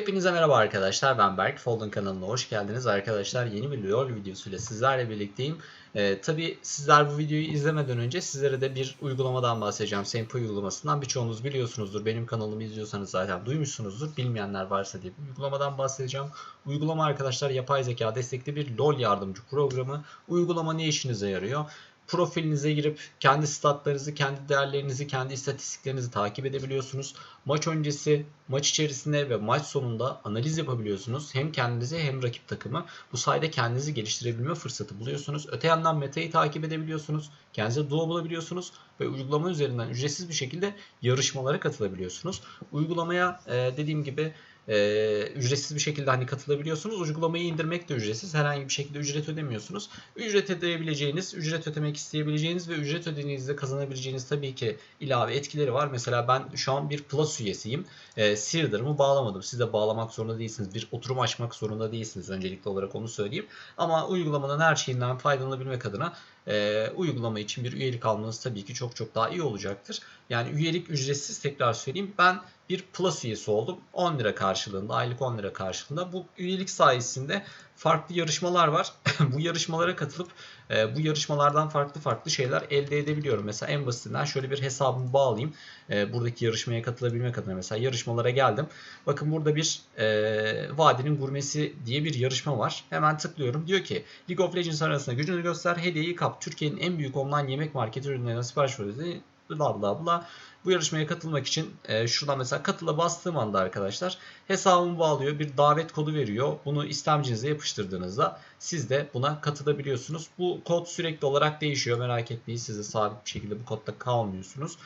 Hepinize merhaba arkadaşlar. Ben Berk. Folding kanalına hoş geldiniz arkadaşlar. Yeni bir LoL videosuyla sizlerle birlikteyim. Ee, Tabi sizler bu videoyu izlemeden önce sizlere de bir uygulamadan bahsedeceğim. Sempo uygulamasından birçoğunuz biliyorsunuzdur. Benim kanalımı izliyorsanız zaten duymuşsunuzdur. Bilmeyenler varsa diye bir uygulamadan bahsedeceğim. Uygulama arkadaşlar yapay zeka destekli bir LoL yardımcı programı. Uygulama ne işinize yarıyor? Profilinize girip kendi statlarınızı, kendi değerlerinizi, kendi istatistiklerinizi takip edebiliyorsunuz. Maç öncesi, maç içerisinde ve maç sonunda analiz yapabiliyorsunuz. Hem kendinize hem rakip takımı. Bu sayede kendinizi geliştirebilme fırsatı buluyorsunuz. Öte yandan metayı takip edebiliyorsunuz. Kendinize duo bulabiliyorsunuz ve uygulama üzerinden ücretsiz bir şekilde yarışmalara katılabiliyorsunuz. Uygulamaya dediğim gibi e, ücretsiz bir şekilde hani katılabiliyorsunuz. Uygulamayı indirmek de ücretsiz. Herhangi bir şekilde ücret ödemiyorsunuz. Ücret ödeyebileceğiniz, ücret ödemek isteyebileceğiniz ve ücret ödediğinizde kazanabileceğiniz tabii ki ilave etkileri var. Mesela ben şu an bir Plus üyesiyim. E, Searder'ımı bağlamadım. Siz de bağlamak zorunda değilsiniz. Bir oturum açmak zorunda değilsiniz. Öncelikli olarak onu söyleyeyim. Ama uygulamanın her şeyinden faydalanabilmek adına e, uygulama için bir üyelik almanız tabii ki çok çok daha iyi olacaktır. Yani üyelik ücretsiz tekrar söyleyeyim. Ben bir Plus üyesi oldum. 10 lira karşılığında, aylık 10 lira karşılığında. Bu üyelik sayesinde farklı yarışmalar var. bu yarışmalara katılıp e, bu yarışmalardan farklı farklı şeyler elde edebiliyorum. Mesela en basitinden şöyle bir hesabımı bağlayayım. E, buradaki yarışmaya katılabilmek adına mesela yarışmalara geldim. Bakın burada bir e, Vadinin Gurmesi diye bir yarışma var. Hemen tıklıyorum. Diyor ki League of Legends arasında gücünü göster. Hediyeyi kap. Türkiye'nin en büyük online yemek marketi ürünlerine sipariş verildi. Bla bla bla. Bu yarışmaya katılmak için e, şuradan mesela katıla bastığım anda arkadaşlar hesabımı bağlıyor. Bir davet kodu veriyor. Bunu istemcinize yapıştırdığınızda siz de buna katılabiliyorsunuz. Bu kod sürekli olarak değişiyor. Merak etmeyin siz de sabit bir şekilde bu kodda kalmıyorsunuz.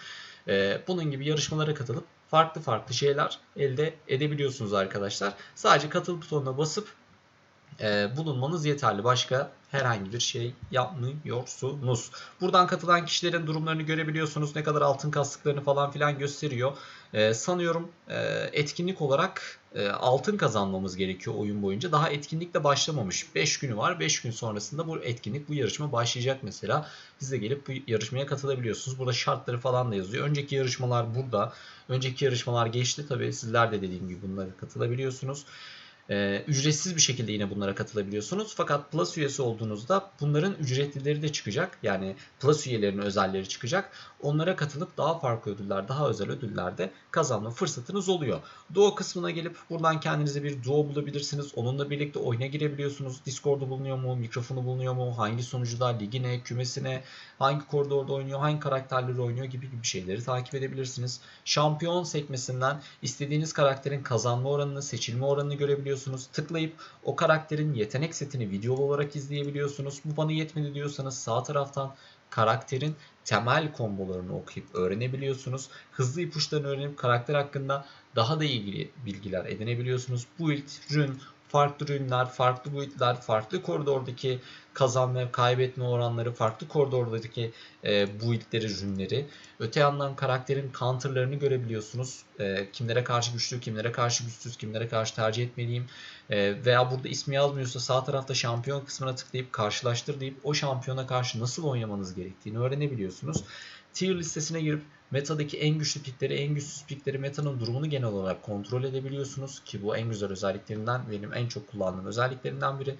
E, bunun gibi yarışmalara katılıp farklı farklı şeyler elde edebiliyorsunuz arkadaşlar. Sadece katıl butonuna basıp e, bulunmanız yeterli. Başka herhangi bir şey yapmıyorsunuz. Buradan katılan kişilerin durumlarını görebiliyorsunuz. Ne kadar altın kastıklarını falan filan gösteriyor. Ee, sanıyorum e, etkinlik olarak e, altın kazanmamız gerekiyor oyun boyunca. Daha etkinlik de başlamamış. 5 günü var. 5 gün sonrasında bu etkinlik, bu yarışma başlayacak mesela. Siz de gelip bu yarışmaya katılabiliyorsunuz. Burada şartları falan da yazıyor. Önceki yarışmalar burada. Önceki yarışmalar geçti. Tabii sizler de dediğim gibi bunlara katılabiliyorsunuz. Ee, ücretsiz bir şekilde yine bunlara katılabiliyorsunuz. Fakat Plus üyesi olduğunuzda bunların ücretlileri de çıkacak. Yani Plus üyelerinin özelleri çıkacak. Onlara katılıp daha farklı ödüller, daha özel ödüller de kazanma fırsatınız oluyor. Duo kısmına gelip buradan kendinize bir duo bulabilirsiniz. Onunla birlikte oyuna girebiliyorsunuz. Discord'u bulunuyor mu, mikrofonu bulunuyor mu, hangi sunucuda, ligine, kümesine, hangi koridorda oynuyor, hangi karakterleri oynuyor gibi gibi şeyleri takip edebilirsiniz. Şampiyon sekmesinden istediğiniz karakterin kazanma oranını, seçilme oranını görebiliyorsunuz. Tıklayıp o karakterin yetenek setini videolu olarak izleyebiliyorsunuz. Bu bana yetmedi diyorsanız sağ taraftan karakterin temel kombolarını okuyup öğrenebiliyorsunuz. Hızlı ipuçlarını öğrenip karakter hakkında daha da ilgili bilgiler edinebiliyorsunuz. Build, rün, farklı ürünler, farklı boyutlar, farklı koridordaki kazanma ve kaybetme oranları, farklı koridordaki e, buildleri, ürünleri. Öte yandan karakterin counterlarını görebiliyorsunuz. E, kimlere karşı güçlü, kimlere karşı güçsüz, kimlere karşı tercih etmeliyim. E, veya burada ismi yazmıyorsa sağ tarafta şampiyon kısmına tıklayıp karşılaştır deyip o şampiyona karşı nasıl oynamanız gerektiğini öğrenebiliyorsunuz. Tier listesine girip metadaki en güçlü pikleri, en güçsüz pikleri, metanın durumunu genel olarak kontrol edebiliyorsunuz ki bu en güzel özelliklerinden benim en çok kullandığım özelliklerinden biri.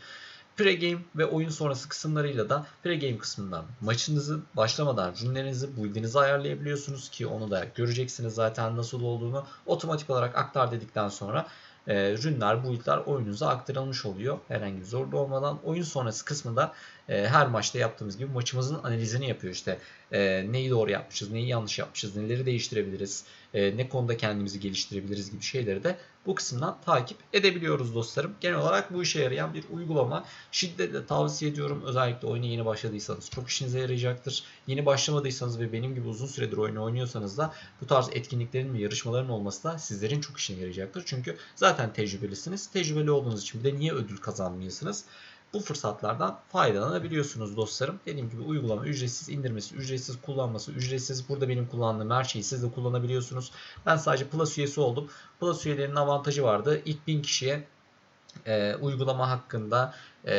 Pre-game ve oyun sonrası kısımlarıyla da pre-game kısmından maçınızı başlamadan rünlerinizi, build'inizi ayarlayabiliyorsunuz ki onu da göreceksiniz zaten nasıl olduğunu. Otomatik olarak aktar dedikten sonra e, rünler, build'ler oyununuza aktarılmış oluyor. Herhangi bir zorluğu olmadan. Oyun sonrası kısmında e, her maçta yaptığımız gibi maçımızın analizini yapıyor işte. E, neyi doğru yapmışız, neyi yanlış yapmışız, neleri değiştirebiliriz, e, ne konuda kendimizi geliştirebiliriz gibi şeyleri de bu kısımdan takip edebiliyoruz dostlarım. Genel olarak bu işe yarayan bir uygulama. Şiddetle tavsiye ediyorum. Özellikle oyuna yeni başladıysanız çok işinize yarayacaktır. Yeni başlamadıysanız ve benim gibi uzun süredir oyunu oynuyorsanız da bu tarz etkinliklerin ve yarışmaların olması da sizlerin çok işine yarayacaktır. Çünkü zaten tecrübelisiniz. Tecrübeli olduğunuz için bir de niye ödül kazanmayasınız? Bu fırsatlardan faydalanabiliyorsunuz dostlarım. Dediğim gibi uygulama ücretsiz indirmesi, ücretsiz kullanması, ücretsiz. Burada benim kullandığım her şeyi siz de kullanabiliyorsunuz. Ben sadece Plus üyesi oldum. Plus üyelerinin avantajı vardı. İlk 1000 kişiye e, uygulama hakkında e,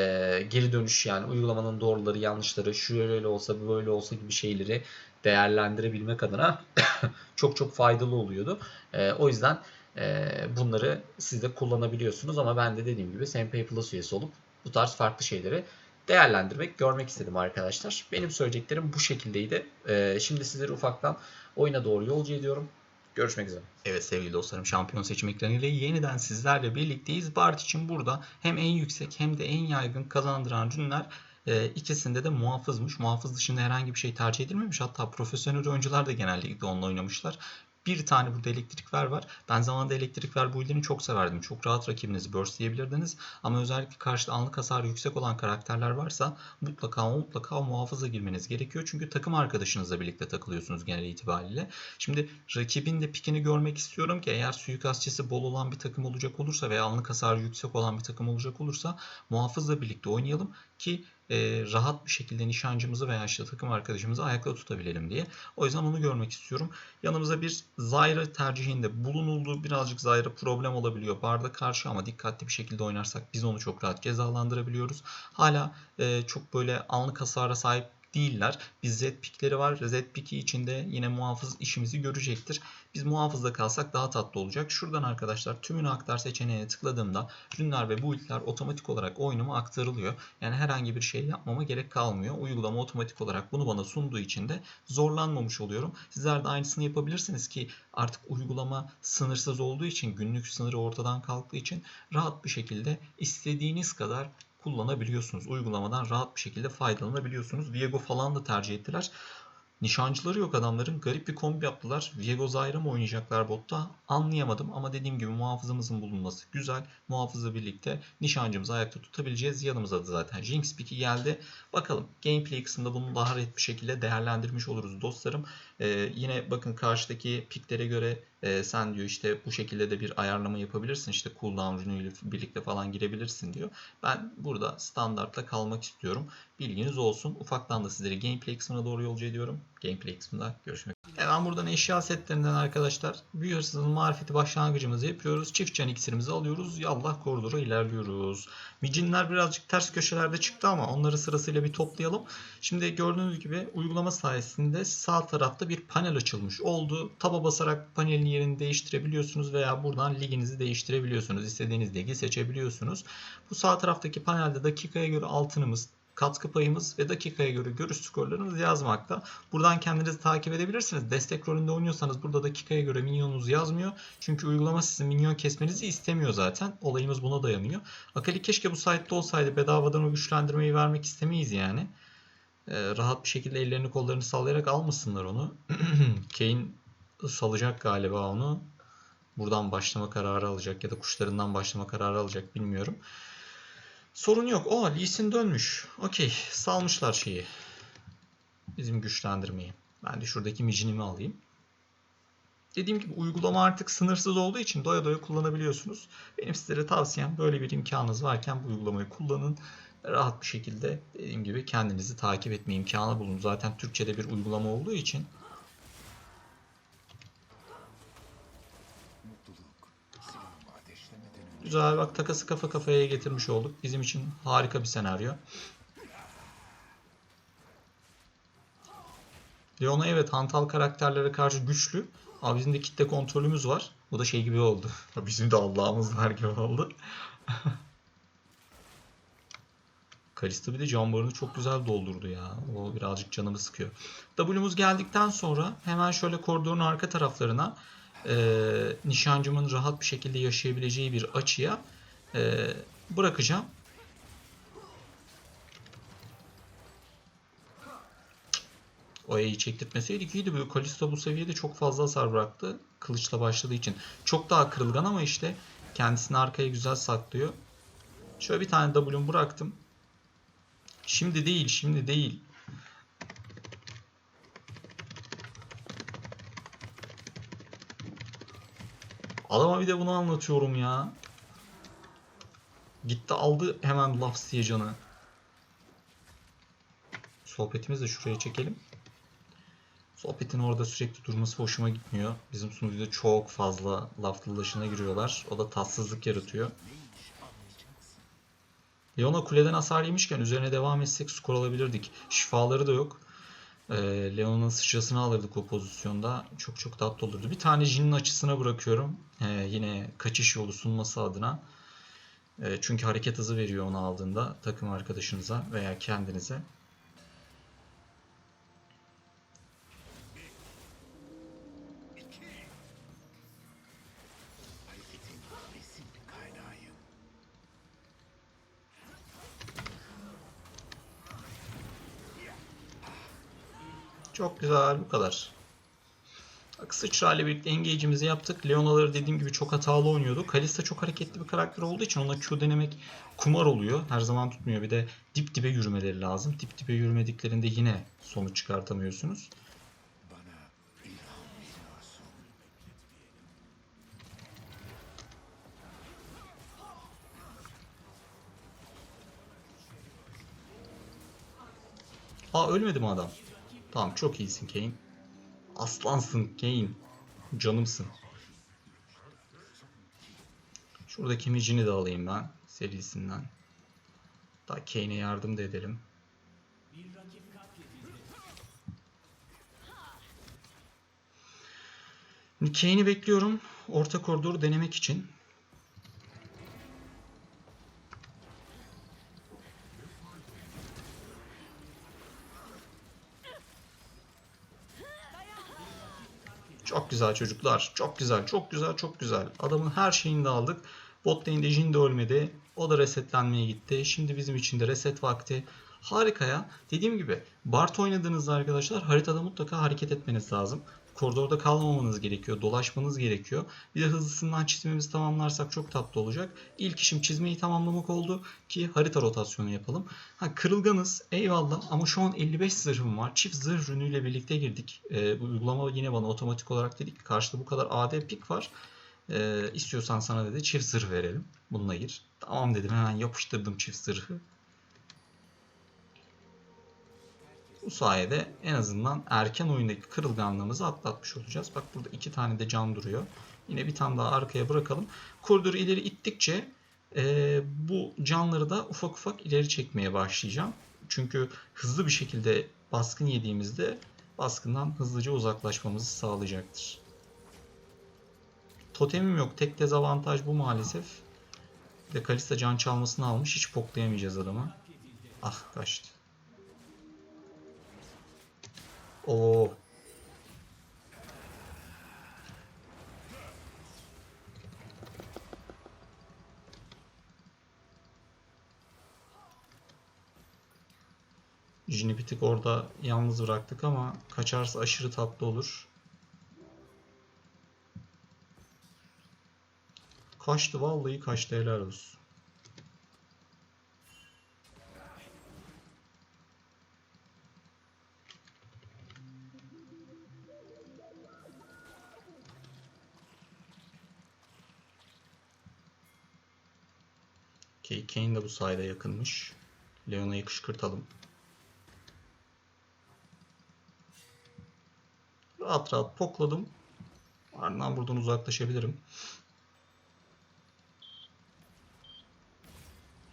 geri dönüş yani uygulamanın doğruları yanlışları şöyle olsa böyle olsa gibi şeyleri değerlendirebilmek adına çok çok faydalı oluyordu. E, o yüzden e, bunları siz de kullanabiliyorsunuz. Ama ben de dediğim gibi Senpay Plus üyesi olup bu tarz farklı şeyleri değerlendirmek, görmek istedim arkadaşlar. Benim söyleyeceklerim bu şekildeydi. E, şimdi sizleri ufaktan oyuna doğru yolcu ediyorum. Görüşmek üzere. Evet sevgili dostlarım şampiyon seçim ekranıyla yeniden sizlerle birlikteyiz. Bart için burada hem en yüksek hem de en yaygın kazandıran ürünler e, ikisinde de muhafızmış. Muhafız dışında herhangi bir şey tercih edilmemiş. Hatta profesyonel oyuncular da genellikle onunla oynamışlar. Bir tane burada elektrik ver var. Ben zamanında elektrik ver build'ini çok severdim. Çok rahat rakibinizi burstleyebilirdiniz. Ama özellikle karşıda anlık hasarı yüksek olan karakterler varsa mutlaka mutlaka muhafıza girmeniz gerekiyor. Çünkü takım arkadaşınızla birlikte takılıyorsunuz genel itibariyle. Şimdi rakibin de pikini görmek istiyorum ki eğer suikastçısı bol olan bir takım olacak olursa veya anlık hasarı yüksek olan bir takım olacak olursa muhafızla birlikte oynayalım ki e, rahat bir şekilde nişancımızı veya işte takım arkadaşımızı ayakta tutabilelim diye. O yüzden onu görmek istiyorum. Yanımıza bir Zyra tercihinde bulunuldu. Birazcık Zyra problem olabiliyor barda karşı ama dikkatli bir şekilde oynarsak biz onu çok rahat cezalandırabiliyoruz. Hala e, çok böyle anlık hasara sahip değiller. Biz Z pikleri var. Z piki içinde yine muhafız işimizi görecektir. Biz muhafızda kalsak daha tatlı olacak. Şuradan arkadaşlar tümünü aktar seçeneğine tıkladığımda ürünler ve build'ler otomatik olarak oyunuma aktarılıyor. Yani herhangi bir şey yapmama gerek kalmıyor. Uygulama otomatik olarak bunu bana sunduğu için de zorlanmamış oluyorum. Sizler de aynısını yapabilirsiniz ki artık uygulama sınırsız olduğu için günlük sınırı ortadan kalktığı için rahat bir şekilde istediğiniz kadar kullanabiliyorsunuz. Uygulamadan rahat bir şekilde faydalanabiliyorsunuz. Viego falan da tercih ettiler. Nişancıları yok adamların. Garip bir kombi yaptılar. Viego Zyra mı oynayacaklar botta? Anlayamadım ama dediğim gibi muhafızımızın bulunması güzel. Muhafızla birlikte nişancımızı ayakta tutabileceğiz. Yanımıza da zaten Jinx Pick'i geldi. Bakalım gameplay kısmında bunu daha net bir şekilde değerlendirmiş oluruz dostlarım. Ee, yine bakın karşıdaki piklere göre e, sen diyor işte bu şekilde de bir ayarlama yapabilirsin. İşte cooldown ürünüyle birlikte falan girebilirsin diyor. Ben burada standartla kalmak istiyorum. Bilginiz olsun. Ufaktan da sizleri gameplay kısmına doğru yolcu ediyorum. Gameplay kısmında görüşmek üzere. Hemen buradan eşya setlerinden arkadaşlar büyü hırsızın marifeti başlangıcımızı yapıyoruz. Çift can iksirimizi alıyoruz. Yallah koridora ilerliyoruz. Micinler birazcık ters köşelerde çıktı ama onları sırasıyla bir toplayalım. Şimdi gördüğünüz gibi uygulama sayesinde sağ tarafta bir panel açılmış oldu. Taba basarak panelin yerini değiştirebiliyorsunuz veya buradan liginizi değiştirebiliyorsunuz. İstediğiniz ligi seçebiliyorsunuz. Bu sağ taraftaki panelde dakikaya göre altınımız, katkı payımız ve dakikaya göre görüş skorlarımız yazmakta. Buradan kendinizi takip edebilirsiniz. Destek rolünde oynuyorsanız burada dakikaya göre minyonunuz yazmıyor. Çünkü uygulama sizin minyon kesmenizi istemiyor zaten. Olayımız buna dayanıyor. Akali keşke bu site'de olsaydı bedavadan o güçlendirmeyi vermek istemeyiz yani. Ee, rahat bir şekilde ellerini kollarını sallayarak almasınlar onu. Kane salacak galiba onu. Buradan başlama kararı alacak ya da kuşlarından başlama kararı alacak bilmiyorum. Sorun yok. O Lee Sin dönmüş. Okey. Salmışlar şeyi. Bizim güçlendirmeyi. Ben de şuradaki micinimi alayım. Dediğim gibi uygulama artık sınırsız olduğu için doya doya kullanabiliyorsunuz. Benim sizlere tavsiyem böyle bir imkanınız varken bu uygulamayı kullanın. Rahat bir şekilde dediğim gibi kendinizi takip etme imkanı bulun. Zaten Türkçe'de bir uygulama olduğu için Güzel bak takası kafa kafaya getirmiş olduk. Bizim için harika bir senaryo. Leona evet hantal karakterlere karşı güçlü. Ama bizim de kitle kontrolümüz var. Bu da şey gibi oldu. Bizim de Allah'ımız var gibi oldu. Kalista bir de can barını çok güzel doldurdu ya. O birazcık canımı sıkıyor. W'muz geldikten sonra hemen şöyle koridorun arka taraflarına e, nişancımın rahat bir şekilde yaşayabileceği bir açıya e, bırakacağım. O E'yi çektirtmeseydik iyiydi. Bu Kalista bu seviyede çok fazla hasar bıraktı. Kılıçla başladığı için. Çok daha kırılgan ama işte kendisini arkaya güzel saklıyor. Şöyle bir tane W'm bıraktım. Şimdi değil, şimdi değil. Adama bir de bunu anlatıyorum ya. Gitti aldı hemen laf diye canı. Sohbetimizi de şuraya çekelim. Sohbetin orada sürekli durması hoşuma gitmiyor. Bizim sunucuda çok fazla laf dalaşına giriyorlar. O da tatsızlık yaratıyor. Leona kuleden hasar yemişken üzerine devam etsek skor alabilirdik. Şifaları da yok. E, Leon'un sıçrasını alırdık o pozisyonda. Çok çok tatlı olurdu. Bir tane Jin'in açısına bırakıyorum. E, yine kaçış yolu sunması adına. E, çünkü hareket hızı veriyor onu aldığında takım arkadaşınıza veya kendinize. Güzel bu kadar. Bak ile birlikte engage'imizi yaptık. Leonaları dediğim gibi çok hatalı oynuyordu. Kalista çok hareketli bir karakter olduğu için ona Q denemek kumar oluyor. Her zaman tutmuyor. Bir de dip dibe yürümeleri lazım. Dip dibe yürümediklerinde yine sonuç çıkartamıyorsunuz. Aa ölmedi mi adam? Tamam çok iyisin Kane. Aslansın Kane. Canımsın. Şuradaki micini de alayım ben serisinden. Daha Kane'e yardım da edelim. Kane'i bekliyorum. Orta koridoru denemek için. Çok güzel çocuklar. Çok güzel, çok güzel, çok güzel. Adamın her şeyini de aldık. Bot lane'de Jhin de ölmedi. O da resetlenmeye gitti. Şimdi bizim için de reset vakti. Harika ya. Dediğim gibi Bart oynadığınızda arkadaşlar haritada mutlaka hareket etmeniz lazım. Koridorda kalmamanız gerekiyor. Dolaşmanız gerekiyor. Bir de hızlısından çizmemizi tamamlarsak çok tatlı olacak. İlk işim çizmeyi tamamlamak oldu ki harita rotasyonu yapalım. Ha, kırılganız eyvallah ama şu an 55 zırhım var. Çift zırh ürünüyle birlikte girdik. Ee, bu uygulama yine bana otomatik olarak dedik ki karşıda bu kadar AD pik var. Ee, istiyorsan sana dedi çift zırh verelim. Bununla gir. Tamam dedim hemen yapıştırdım çift zırhı. Bu sayede en azından erken oyundaki kırılganlığımızı atlatmış olacağız. Bak burada iki tane de can duruyor. Yine bir tane daha arkaya bırakalım. Koridoru ileri ittikçe e, bu canları da ufak ufak ileri çekmeye başlayacağım. Çünkü hızlı bir şekilde baskın yediğimizde baskından hızlıca uzaklaşmamızı sağlayacaktır. Totemim yok. Tek dezavantaj bu maalesef. Bir de Kalista can çalmasını almış. Hiç poklayamayacağız adamı. Ah kaçtı. Oo. Jin'i bir tık orada yalnız bıraktık ama kaçarsa aşırı tatlı olur. Kaçtı vallahi kaçtı helal olsun. Okey, Kane de bu sayede yakınmış. Leona'yı kışkırtalım. Rahat rahat pokladım. Ardından buradan uzaklaşabilirim.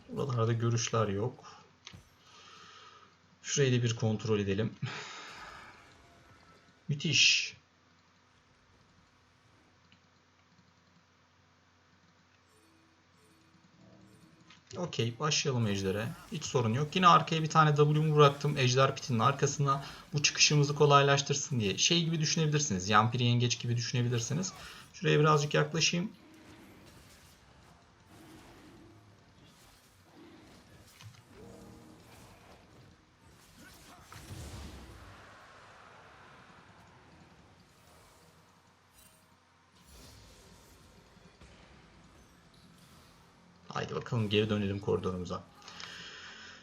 Buralarda görüşler yok. Şurayı da bir kontrol edelim. Müthiş. Okey başlayalım ejdere. Hiç sorun yok. Yine arkaya bir tane W'mu bıraktım. Ejder pitinin arkasına bu çıkışımızı kolaylaştırsın diye. Şey gibi düşünebilirsiniz. Yampiri yengeç gibi düşünebilirsiniz. Şuraya birazcık yaklaşayım. Haydi bakalım geri dönelim koridorumuza.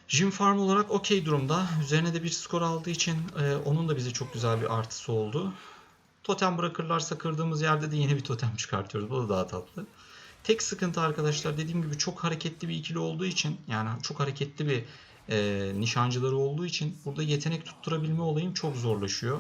Jim Farm olarak okey durumda. Üzerine de bir skor aldığı için e, onun da bize çok güzel bir artısı oldu. Totem bırakırlarsa kırdığımız yerde de yeni bir totem çıkartıyoruz. Bu da daha tatlı. Tek sıkıntı arkadaşlar dediğim gibi çok hareketli bir ikili olduğu için yani çok hareketli bir e, nişancıları olduğu için burada yetenek tutturabilme olayım çok zorlaşıyor.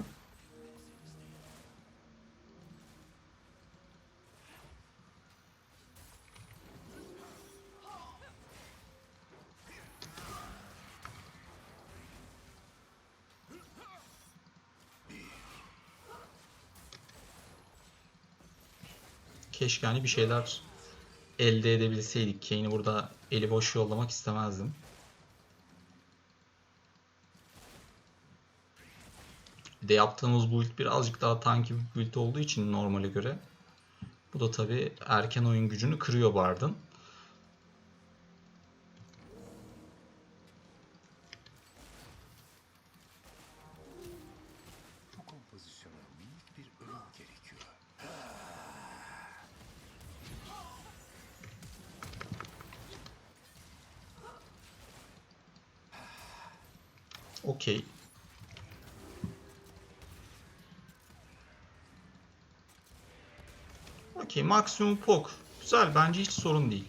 Keşke hani bir şeyler elde edebilseydik. Kane'i burada eli boş yollamak istemezdim. Bir de yaptığımız build birazcık daha tanki bir build olduğu için normale göre. Bu da tabii erken oyun gücünü kırıyor Bard'ın. Okey maksimum pok. Güzel bence hiç sorun değil.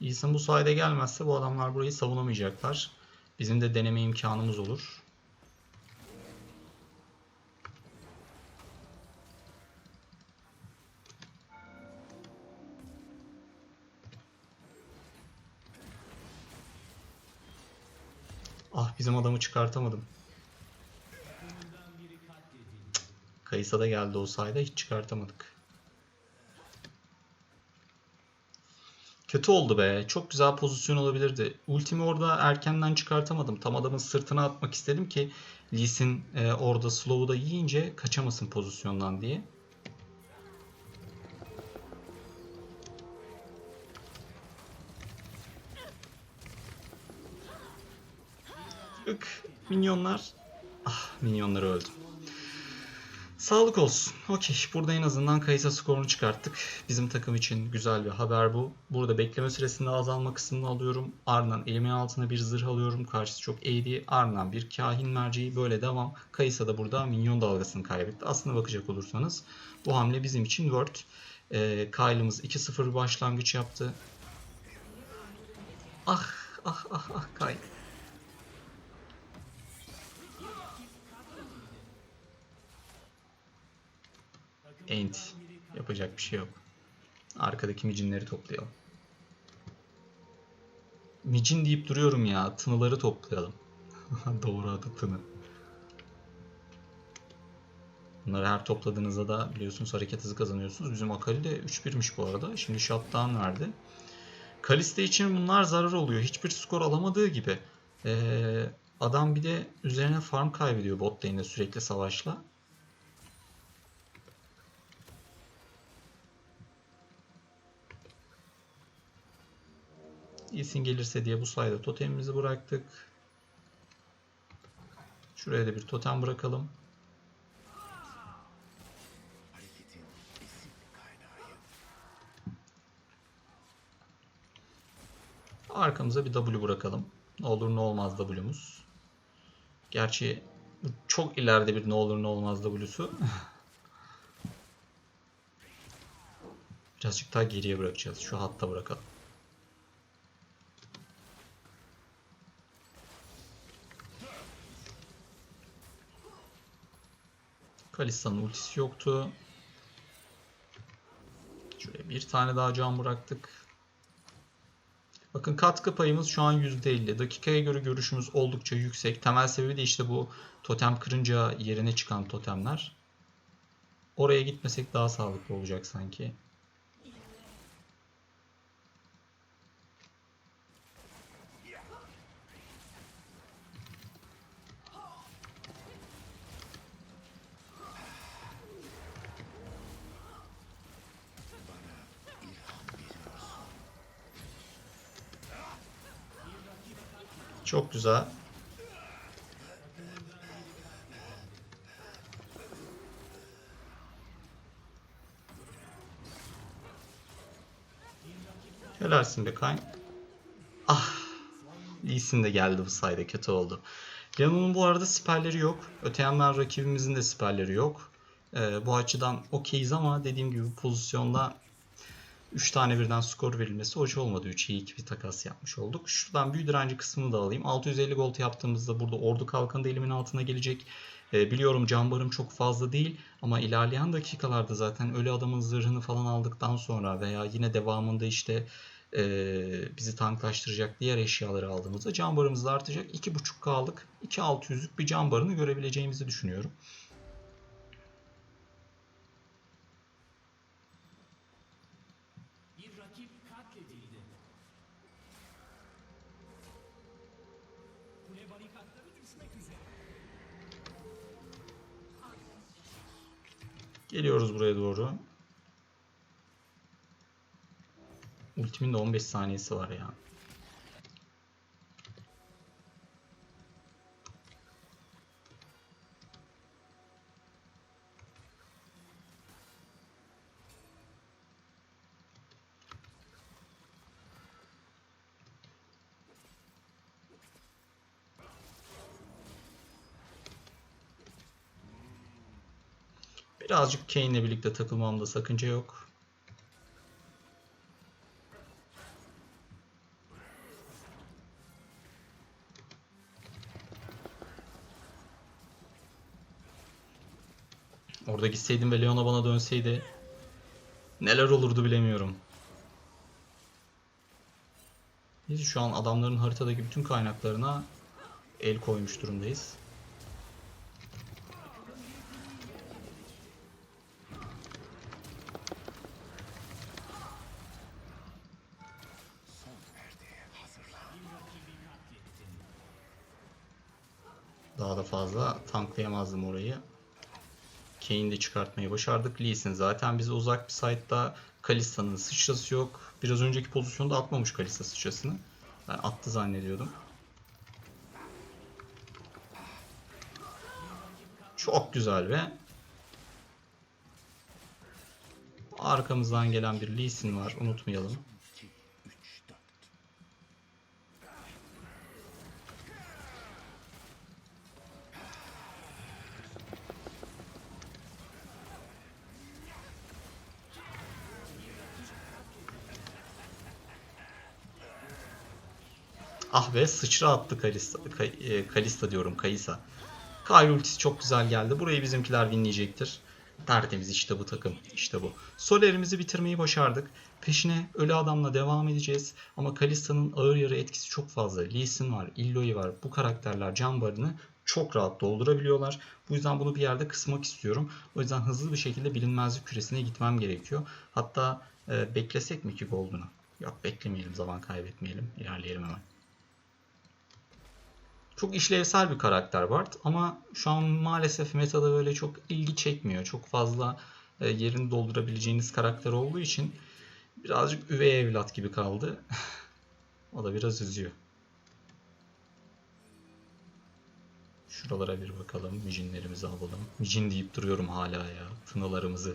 İnsan bu sayede gelmezse bu adamlar burayı savunamayacaklar. Bizim de deneme imkanımız olur. Bizim adamı çıkartamadım. Kayısa da geldi o sayede hiç çıkartamadık. Kötü oldu be. Çok güzel pozisyon olabilirdi. Ultimi orada erkenden çıkartamadım. Tam adamın sırtına atmak istedim ki Lee e, orada slow'u da yiyince kaçamasın pozisyondan diye. Ük, minyonlar. Ah, minyonları öldüm. Sağlık olsun. Okey. Burada en azından Kayısa skorunu çıkarttık. Bizim takım için güzel bir haber bu. Burada bekleme süresinde azalma kısmını alıyorum. Ardından elimin altına bir zırh alıyorum. Karşısı çok eğri. Ardından bir kahin merceği. Böyle devam. Kayısa da burada minyon dalgasını kaybetti. Aslında bakacak olursanız bu hamle bizim için word. Ee, Kyle'ımız 2-0 başlangıç yaptı. Ah ah ah ah Kyle. Ent. Yapacak bir şey yok. Arkadaki micinleri toplayalım. Micin deyip duruyorum ya. Tınıları toplayalım. Doğru adı tını. Bunları her topladığınızda da biliyorsunuz hareket hızı kazanıyorsunuz. Bizim Akali de 3-1'miş bu arada. Şimdi shutdown verdi. Kaliste için bunlar zarar oluyor. Hiçbir skor alamadığı gibi. Ee, adam bir de üzerine farm kaybediyor bot lane'de sürekli savaşla. İyisin gelirse diye bu sayede totemimizi bıraktık. Şuraya da bir totem bırakalım. Arkamıza bir W bırakalım. Ne olur ne olmaz W'muz. Gerçi bu çok ileride bir ne olur ne olmaz W'su. Birazcık daha geriye bırakacağız. Şu hatta bırakalım. Kalista'nın ultisi yoktu. Şuraya bir tane daha can bıraktık. Bakın katkı payımız şu an %50. Dakikaya göre görüşümüz oldukça yüksek. Temel sebebi de işte bu totem kırınca yerine çıkan totemler. Oraya gitmesek daha sağlıklı olacak sanki. Çok güzel. Helalsin be Kayn. Ah. İyisin de geldi bu sayede kötü oldu. Leon'un bu arada siperleri yok. Öte yandan rakibimizin de siperleri yok. Ee, bu açıdan okeyiz ama dediğim gibi pozisyonda 3 tane birden skor verilmesi hoş olmadı. 3'e 2 bir takas yapmış olduk. Şuradan büyü direnci kısmını da alayım. 650 gold yaptığımızda burada ordu kalkanı da elimin altına gelecek. Ee, biliyorum can barım çok fazla değil ama ilerleyen dakikalarda zaten ölü adamın zırhını falan aldıktan sonra veya yine devamında işte e, bizi tanklaştıracak diğer eşyaları aldığımızda can barımız da artacak. 2.5K'lık 2600'lük bir can barını görebileceğimizi düşünüyorum. Geliyoruz buraya doğru. Ultimin de 15 saniyesi var ya. Birazcık Kane'le birlikte takılmamda sakınca yok. Orada gitseydim ve Leona bana dönseydi neler olurdu bilemiyorum. Biz şu an adamların haritadaki bütün kaynaklarına el koymuş durumdayız. Tanklayamazdım orayı. Kane'i de çıkartmayı başardık. Lee Sin zaten bize uzak bir site'da. Kalista'nın sıçrası yok. Biraz önceki pozisyonda atmamış Kalista sıçrasını. Ben attı zannediyordum. Çok güzel ve arkamızdan gelen bir Lee Sin var. Unutmayalım. Be sıçra attı Kalista, e, Kalista diyorum Kaysa. Kyle ultisi çok güzel geldi. Burayı bizimkiler winleyecektir. Tertemiz işte bu takım. işte bu. Soler'imizi bitirmeyi başardık. Peşine ölü adamla devam edeceğiz. Ama Kalista'nın ağır yarı etkisi çok fazla. Lee Sin var, Illoi var. Bu karakterler can barını çok rahat doldurabiliyorlar. Bu yüzden bunu bir yerde kısmak istiyorum. O yüzden hızlı bir şekilde bilinmezlik küresine gitmem gerekiyor. Hatta e, beklesek mi ki Golden'ı? Yok beklemeyelim zaman kaybetmeyelim. İlerleyelim hemen. Çok işlevsel bir karakter Bart ama şu an maalesef metada böyle çok ilgi çekmiyor. Çok fazla e, yerini doldurabileceğiniz karakter olduğu için birazcık üvey evlat gibi kaldı. o da biraz üzüyor. Şuralara bir bakalım. Mijinlerimizi alalım. Mijin deyip duruyorum hala ya. Tınılarımızı.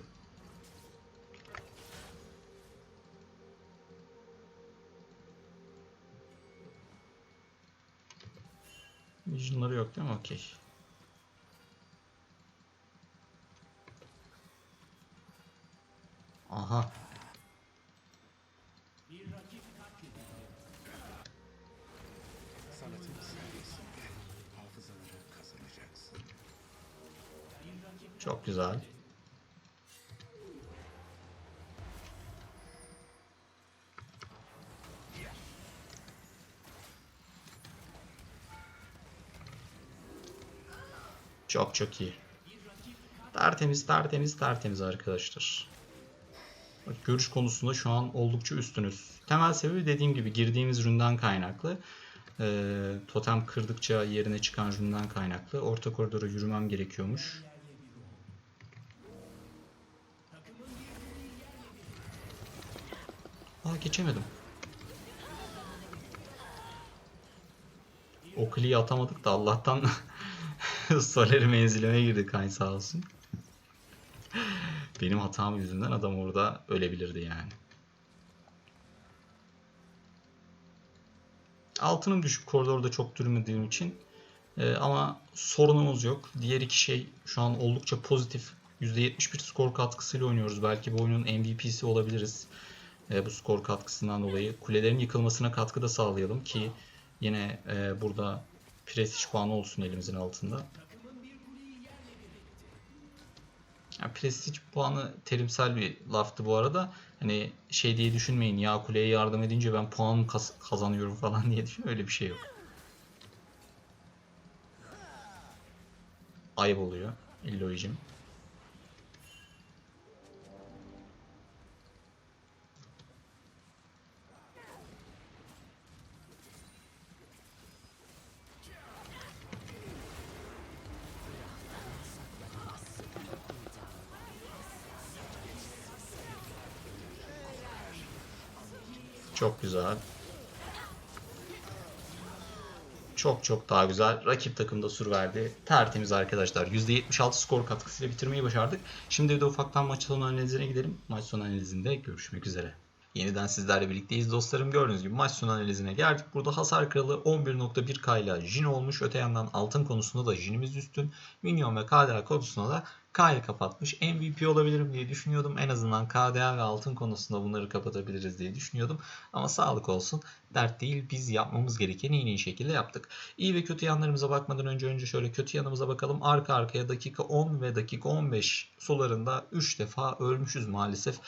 Mijinleri yok değil mi? Okey. Aha. Çok güzel. Çok çok iyi. Tertemiz, tertemiz, tertemiz arkadaşlar. Bak, görüş konusunda şu an oldukça üstünüz. Temel sebebi dediğim gibi girdiğimiz ründen kaynaklı. Ee, totem kırdıkça yerine çıkan ründen kaynaklı. Orta koridora yürümem gerekiyormuş. Aa geçemedim. O kliği atamadık da Allah'tan Soler'i menzilime girdi Kayn sağ olsun. Benim hatam yüzünden adam orada ölebilirdi yani. Altının düşük koridorda çok durmadığım için Ee, ama sorunumuz yok. Diğer iki şey şu an oldukça pozitif. %71 skor katkısıyla oynuyoruz. Belki bu oyunun MVP'si olabiliriz. Ee, bu skor katkısından dolayı. Kulelerin yıkılmasına katkı da sağlayalım ki yine e, burada prestij puanı olsun elimizin altında. Yani prestij puanı terimsel bir laftı bu arada. Hani şey diye düşünmeyin ya kuleye yardım edince ben puan kazanıyorum falan diye düşün. Öyle bir şey yok. Ayıp oluyor. Illoy'cim. Çok güzel. Çok çok daha güzel. Rakip takımda sur verdi. Tertemiz arkadaşlar. %76 skor katkısıyla bitirmeyi başardık. Şimdi de ufaktan maç sonu analizine gidelim. Maç sonu analizinde görüşmek üzere. Yeniden sizlerle birlikteyiz dostlarım. Gördüğünüz gibi maç sonu analizine geldik. Burada hasar kralı 11.1K ile Jin olmuş. Öte yandan altın konusunda da Jin'imiz üstün. Minyon ve KDA konusunda da K ile kapatmış. MVP olabilirim diye düşünüyordum. En azından KDA ve altın konusunda bunları kapatabiliriz diye düşünüyordum. Ama sağlık olsun. Dert değil. Biz yapmamız gerekeni en iyi şekilde yaptık. İyi ve kötü yanlarımıza bakmadan önce önce şöyle kötü yanımıza bakalım. Arka arkaya dakika 10 ve dakika 15 sularında 3 defa ölmüşüz maalesef.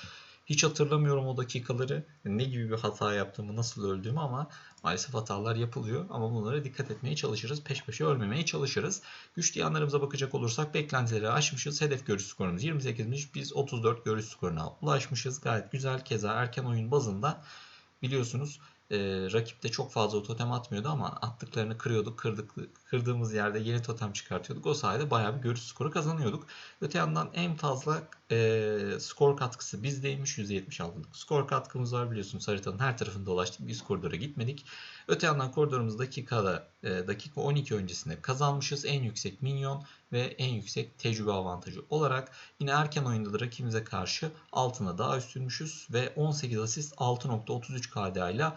Hiç hatırlamıyorum o dakikaları. Ne gibi bir hata yaptığımı, nasıl öldüğümü ama maalesef hatalar yapılıyor. Ama bunlara dikkat etmeye çalışırız. Peş peşe ölmemeye çalışırız. Güçlü yanlarımıza bakacak olursak beklentileri aşmışız. Hedef görüş skorumuz 28'miş. Biz 34 görüş skoruna ulaşmışız. Gayet güzel. Keza erken oyun bazında biliyorsunuz e, rakip de çok fazla totem atmıyordu ama attıklarını kırıyorduk. Kırdık, kırdığımız yerde yeni totem çıkartıyorduk. O sayede bayağı bir görüş skoru kazanıyorduk. Öte yandan en fazla e, skor katkısı bizdeymiş. %76'lık skor katkımız var biliyorsunuz haritanın her tarafında dolaştık. Biz koridora gitmedik. Öte yandan koridorumuz dakikada e, dakika 12 öncesinde kazanmışız. En yüksek minyon ve en yüksek tecrübe avantajı olarak yine erken oyunda da rakibimize karşı altına daha üstünmüşüz ve 18 asist 6.33 KDA ile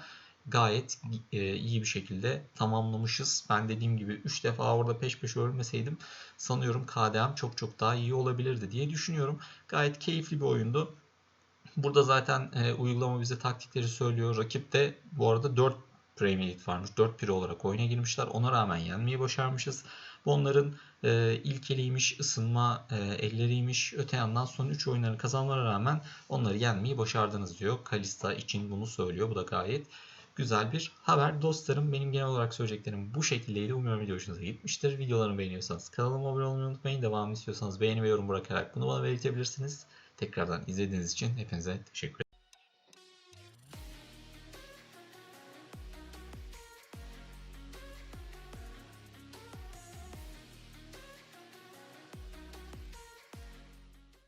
gayet e, iyi bir şekilde tamamlamışız. Ben dediğim gibi 3 defa orada peş peşe ölmeseydim sanıyorum KDA'm çok çok daha iyi olabilirdi diye düşünüyorum. Gayet keyifli bir oyundu. Burada zaten e, uygulama bize taktikleri söylüyor. Rakip de bu arada 4 Premier League varmış. 4 piri olarak oyuna girmişler. Ona rağmen yenmeyi başarmışız. Onların e, ilkeliymiş, ısınma e, elleriymiş. Öte yandan son 3 oyunları kazanmalara rağmen onları yenmeyi başardınız diyor. Kalista için bunu söylüyor. Bu da gayet güzel bir haber. Dostlarım benim genel olarak söyleyeceklerim bu şekildeydi. Umuyorum video hoşunuza gitmiştir. Videolarımı beğeniyorsanız kanalıma abone olmayı unutmayın. Devamını istiyorsanız beğeni ve yorum bırakarak bunu bana belirtebilirsiniz. Tekrardan izlediğiniz için hepinize teşekkür ederim.